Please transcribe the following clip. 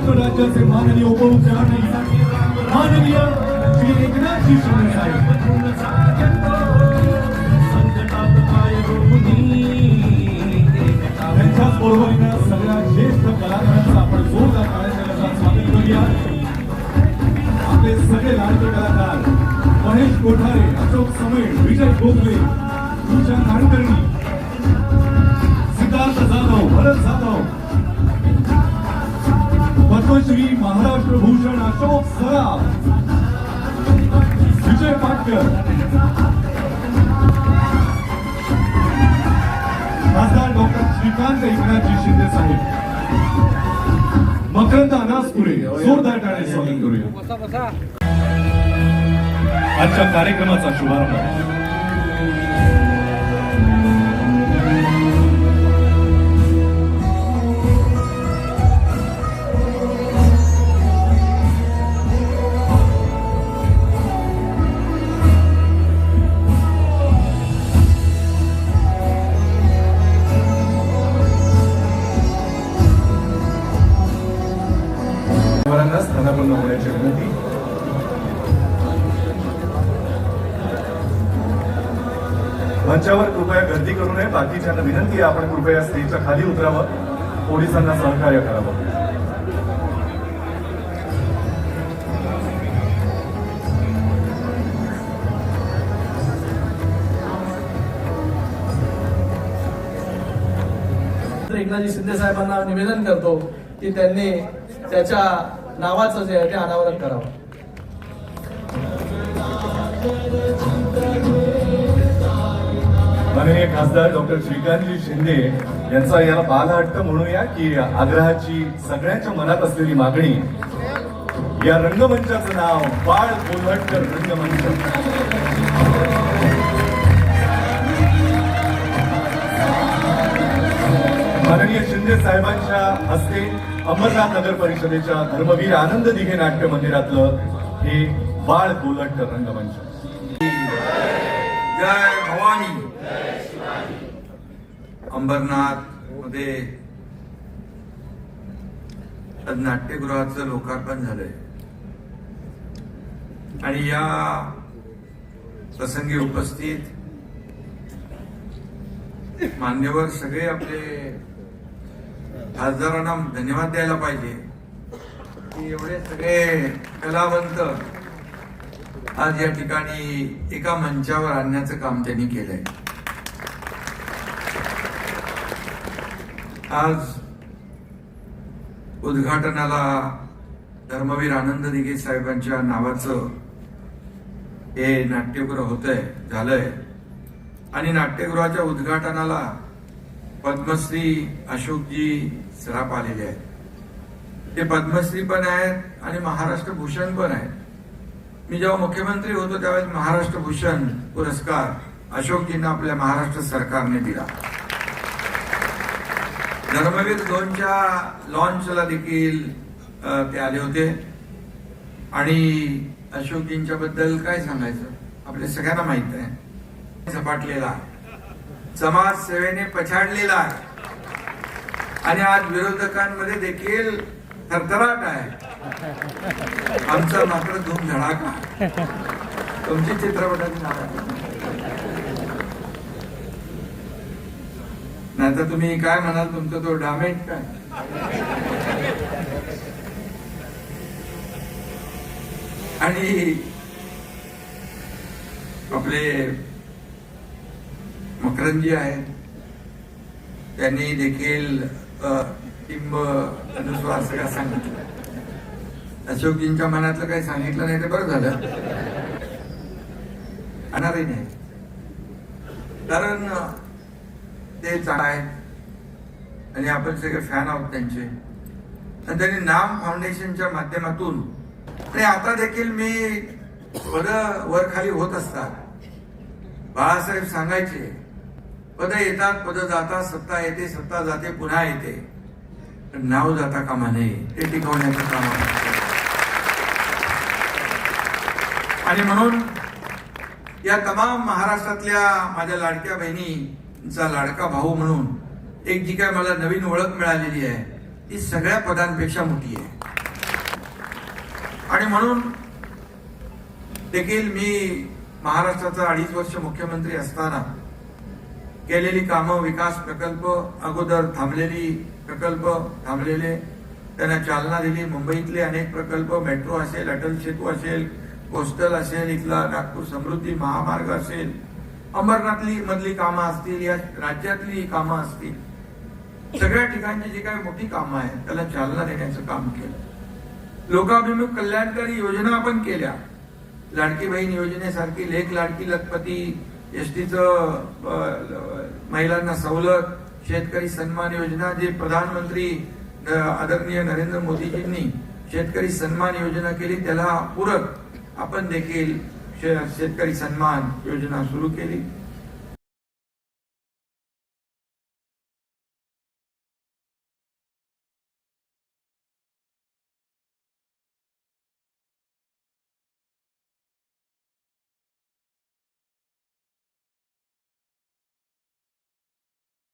महाराष्ट्र राज्याचे माननीय उपमुख्यमंत्री माननीय श्री एकनाथजी शिंदे साहेब. त्यांच्याच बरोबरीनं सगळ्या ज्येष्ठ कलाकारांचं आपण जोरदार कार्यक्रमाचा स्वागत करूया. आपले सगळे लाडके कलाकार महेश कोठारे अशोक समेळ विजय गोखले तुझ्या नाडकर्णी भूषण अशोक सराफ विजय पाटकर खासदार डॉक्टर श्रीकांत एकनाथजी शिंदे साहेब मकरंद अनासपुरे जोरदार टाळे स्वागत करूया आजच्या कार्यक्रमाचा शुभारंभ सर्वांना होण्याची विनंती मंचावर कृपया गर्दी करू नये. बाकीच्यांना विनंती आहे आपण कृपया स्टेजच्या खाली उतरावं. पोलिसांना सहकार्य करावं. तर एकनाथजी शिंदे साहेबांना निवेदन करतो की त्यांनी त्याच्या नावाचं जे आहे ते अनावरण करावं. माननीय खासदार डॉक्टर श्रीकांतजी शिंदे यांचा याला बालहट्ट म्हणूया की आग्रहाची सगळ्यांच्या मनात असलेली मागणी. या रंगमंचाचं नाव बाळ कोल्हटकर रंगमंच. माननीय शिंदे साहेबांच्या हस्ते अंबरनाथ नगर परिषदेच्या धर्मवीर आनंद दिघे नाट्य मंदिरातलं हे बाळ कोल्हटकर रंगमंच. जय भवानी. अंबरनाथमध्ये नाट्यगृहाचं लोकार्पण झालंय. आणि या प्रसंगी उपस्थित मान्यवर सगळे आपले खासदारांना धन्यवाद द्यायला पाहिजे. की एवढे सगळे कलावंत आज या ठिकाणी एका मंचावर आणण्याचं काम त्यांनी केलंय. आज उद्घाटनाला धर्मवीर आनंद दिघे साहेबांच्या नावाचं हे नाट्यगृह होतंय झालंय. आणि नाट्यगृहाच्या उद्घाटनाला पद्मश्री अशोकजी सराफ आलेले आहेत. ते पद्मश्री पण आहेत आणि महाराष्ट्र भूषण पण आहेत. मी जेव्हा मुख्यमंत्री होतो त्यावेळेस महाराष्ट्र भूषण पुरस्कार अशोकजींना आपल्या महाराष्ट्र सरकारने दिला. धर्मवीर दोनच्या लॉन्चला देखील ते आले होते. आणि अशोकजींच्या बद्दल काय सांगायचं? आपल्या सगळ्यांना माहीत आहे. झपाटलेला आहे. समाजसेवेने पछाडलेला आहे. आणि आज विरोधकांमध्ये देखील थरथराट आहे. आमचा मात्र धूम धडाका तुमची चित्रपटाची नाहीतर तुम्ही काय म्हणाल तुमचा तो डॅमेज काय? आणि आपले मकरंजी आहेत. त्यांनी देखील टिंब अनुस्वार सगळं सांगितलं. अशोकजींच्या मनातलं काही सांगितलं नाही ते बरं झालं. आणणारही नाही. कारण ते चांगलं आहेत. आणि आपण सगळे फॅन आहोत त्यांचे. आणि त्यांनी नाम फाउंडेशनच्या माध्यमातून आणि आता देखील मी पद वर खाली होत असतात. बाळासाहेब सांगायचे पद येतात पद जातात सत्ता येते सत्ता जाते पुन्हा येते पण नाव जाता कामा नये ते टिकवण्याचं काम आहे. आणि म्हणून या तमाम महाराष्ट्रातल्या माझ्या लाडक्या बहिणींचा लाडका भाऊ म्हणून एक जी काय मला नवीन ओळख मिळालेली आहे ती सगळ्या पदांपेक्षा मोठी आहे आणि म्हणून देखील मी महाराष्ट्राचा अडीच वर्ष मुख्यमंत्री असताना केलेली कामं विकास प्रकल्प अगोदर थांबलेली प्रकल्प थांबलेले त्यांना चालना दिली. मुंबईतले अनेक प्रकल्प मेट्रो असेल अटल सेतू असेल कोस्टल असेल इथला नागपूर समृद्धी महामार्ग असेल. अंबरनाथली मधली कामं असतील या राज्यातली कामं असतील. सगळ्या ठिकाणची जी काही मोठी कामं आहेत त्याला चालना देण्याचं काम केलं. लोकाभिमुख कल्याणकारी योजना आपण केल्या. लाडकी बहीण योजनेसारखी लेख लाडकी लखपती एस टीचं महिलांना सवलत शेतकरी सन्मान योजना जे प्रधानमंत्री आदरणीय नरेंद्र मोदीजींनी शेतकरी सन्मान योजना केली त्याला पूरक आपण देखील शे- शेतकरी सन्मान योजना सुरू केली.